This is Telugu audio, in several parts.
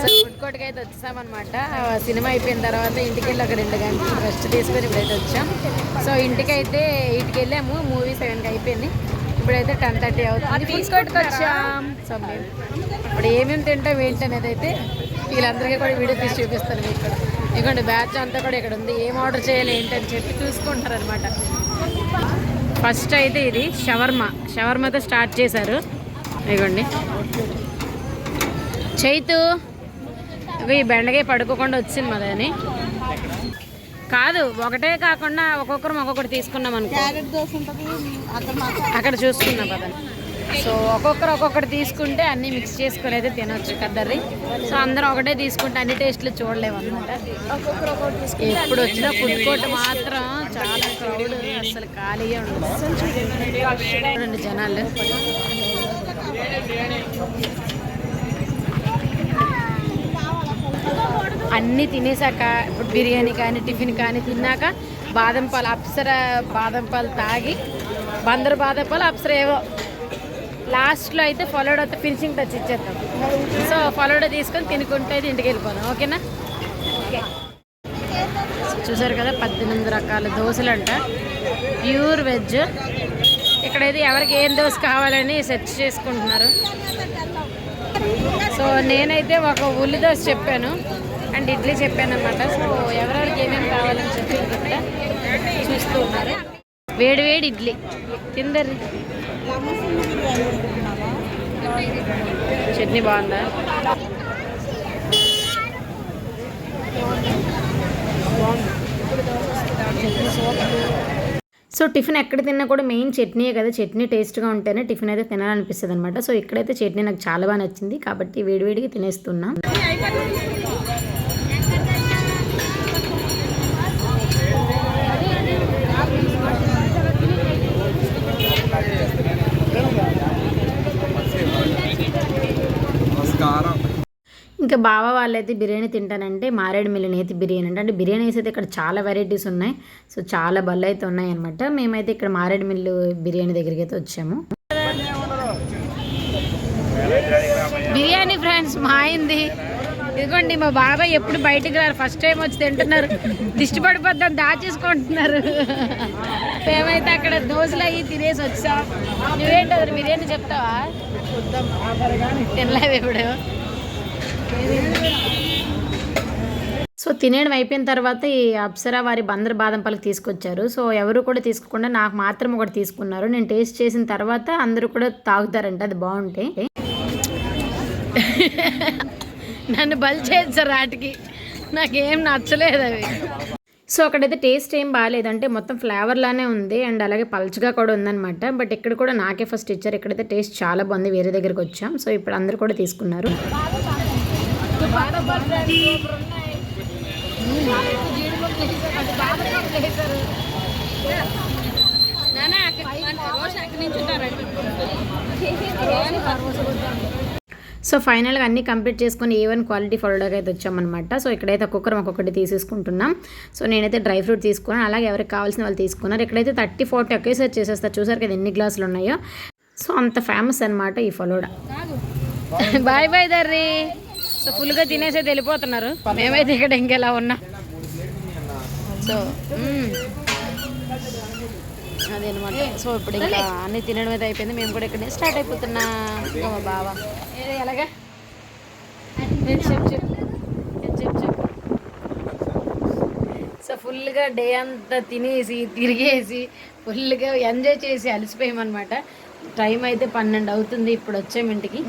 సో ఫుడ్ కోర్ట్కి అయితే వచ్చామన్నమాట. సినిమా అయిపోయిన తర్వాత ఇంటికి వెళ్ళి ఒక రెండు గంటలు రెస్ట్ తీసుకొని ఇప్పుడైతే వచ్చాం. సో ఇంటికి అయితే ఇంటికి వెళ్ళాము మూవీ సెవెన్కి అయిపోయింది. ఇప్పుడైతే టెన్ థర్టీ అవుతుంది. ఫుడ్ కోర్ట్కి వచ్చాం. సో మేము ఇప్పుడు ఏమేమి తింటాం ఏంటి అనేది అయితే వీళ్ళందరికీ కూడా వీడియో తీసి చూపిస్తాను మీకు ఇక్కడ. బ్యాచ్ అంతా కూడా ఇక్కడ ఉంది. ఏం ఆర్డర్ చేయాలి ఏంటని చెప్పి చూసుకుంటారు అనమాట ఫస్ట్ అయితే ఇది షవర్మా. షవర్మాతో స్టార్ట్ చేశారు. ఇదిగోండి. చైతు. ఈ బెండకాయ పడుకోకుండా వచ్చింది మదని కాదు ఒకటే కాకుండా ఒక్కొక్కరు ఒక్కొక్కటి తీసుకున్నాం అనుకో. అక్కడ చూసుకున్నాం పదని సో ఒక్కొక్కరు ఒక్కొక్కటి తీసుకుంటే అన్నీ మిక్స్ చేసుకొని అయితే తినొచ్చు కద్దర్రి సో అందరం ఒకటే తీసుకుంటే అన్ని టేస్ట్లు చూడలేము అనమాట ఎప్పుడు వచ్చినా ఫుడ్ కోర్ట్ మాత్రం చాలా క్రౌడ్ అసలు ఖాళీగా ఉండదు. చూడండి జనాలు. అన్నీ తినేసాక ఇప్పుడు బిర్యానీ కానీ టిఫిన్ కానీ తిన్నాక బాదం పాలు అప్సర బాదం పాలు తాగి బందరు బాదం పాలు అప్సర ఏవో లాస్ట్లో అయితే ఫలోడా ఫినిషింగ్ టచ్ ఇచ్చేద్దాం. సో ఫలోడా తీసుకొని తినుకుంటే ఇంటికి వెళ్ళిపోదాం. ఓకేనా? ఓకే. చూసారు కదా పద్దెనిమిది రకాల దోశలు అంట ప్యూర్ వెజ్. ఇక్కడైతే ఎవరికి ఏం దోశ కావాలని సెర్చ్ చేసుకుంటున్నారు. సో నేనైతే ఒక ఉల్లి దోశ చెప్పాను. అండ్ ఇడ్లీ చెప్పాను అనమాట సో ఎవరెవరికి ఏమేమి కావాలని చెప్పి ఇక్కడ చూస్తూ ఉన్నారు. వేడి వేడి ఇడ్లీ. తిందరు చట్నీ బాగుందా? సో టిఫిన్ ఎక్కడ తిన్నా కూడా మెయిన్ చట్నీయే కదా. చట్నీ టేస్ట్గా ఉంటేనే టిఫిన్ అయితే తినాలనిపిస్తుంది అనమాట సో ఇక్కడైతే చట్నీ నాకు చాలా బాగా నచ్చింది. కాబట్టి వేడివేడిగా తినేస్తున్నాను ఇంకా బావ వాళ్ళైతే బిర్యానీ తింటానంటే మారేడుమిల్లి నేతి బిర్యానీ అంటే. అంటే బిర్యానీస్ అయితే ఇక్కడ చాలా వెరైటీస్ ఉన్నాయి. సో చాలా బళ్ళు అయితే ఉన్నాయి అనమాట మేమైతే ఇక్కడ మారేడుమిల్లు బిర్యానీ దగ్గరికి అయితే వచ్చాము. బిర్యానీ ఫ్రెండ్స్ మా అయింది. ఇదిగోండి మా బాబాయ్ ఎప్పుడు బయటికి రారు. ఫస్ట్ టైం వచ్చి తింటున్నారు. దిష్టి పడిపోద్దాం దాచేసుకుంటున్నారు. మేమైతే అక్కడ దోశలు అయ్యి తినేసి వచ్చాం. నువ్వేంటి అది బిర్యానీ చెప్తావా? తినలేవు ఇప్పుడు? సో తినేయడం అయిపోయిన తర్వాత ఈ అప్సరా వారి బందర్ బాదం పలుకు తీసుకొచ్చారు. సో ఎవరు కూడా తీసుకోకుండా నాకు మాత్రం ఒకటి తీసుకున్నారు. నేను టేస్ట్ చేసిన తర్వాత అందరూ కూడా తాగుతారంట అది బాగుంటాయి నన్ను బల్ చేస్తారు వాటికి నాకేం నచ్చలేదు అవి. సో అక్కడైతే టేస్ట్ ఏం బాగాలేదు అంటే మొత్తం ఫ్లేవర్ లానే ఉంది అండ్ అలాగే పల్చగా కూడా ఉందన్నమాట. బట్ ఇక్కడ కూడా నాకే ఫస్ట్ ఇచ్చారు. ఇక్కడైతే టేస్ట్ చాలా బాగుంది. వేరే దగ్గరికి వచ్చాం. సో ఇప్పుడు అందరూ కూడా తీసుకున్నారు. సో ఫైనల్గా అన్నీ కంప్లీట్ చేసుకొని ఏ వన్ క్వాలిటీ ఫలోడాకి అయితే వచ్చామన్నమాట. సో ఇక్కడైతే ఒక్కొక్కరు ఒక్కొక్కటి తీసేసుకుంటున్నాం. సో నేనైతే డ్రై ఫ్రూట్ తీసుకున్నాను. అలాగే ఎవరికి కావాల్సిన వాళ్ళు తీసుకున్నారు. ఇక్కడైతే థర్టీ ఫోర్టీ ఒకేసారి చేసేస్తారు చూసారు కదా ఎన్ని గ్లాసులు ఉన్నాయో. సో అంత ఫేమస్ అన్నమాట ఈ ఫలోడా. బాయ్ బాయ్ దర్రీ. సో ఫుల్గా తినేసి వెళ్ళిపోతున్నారు. మేమైతే ఇక్కడ ఇంకెలా ఉన్నాం. సో. అదనమాట. సో ఇప్పుడు ఇంకా అన్ని తినడం అయితే అయిపోయింది. మేము కూడా ఇక్కడ స్టార్ట్ అయిపోతున్నాం. మా బావ. ఎలాగా? నేను చెప్పు చెప్పు. నేను చెప్పు చెప్పు. సో ఫుల్గా డే అంతా తినేసి తిరిగేసి ఫుల్గా ఎంజాయ్ చేసి అలసిపోయామన్నమాట. టైం అయితే పన్నెండు అవుతుంది ఇప్పుడు వచ్చాము ఇంటికి.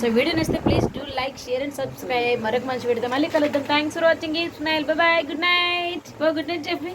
సో వీడియో నచ్చితే please do like share and subscribe మరొక మంచి వీడితో మళ్ళీ కలుద్దాం. Thanks for watching smile bye good night good night చెప్పి.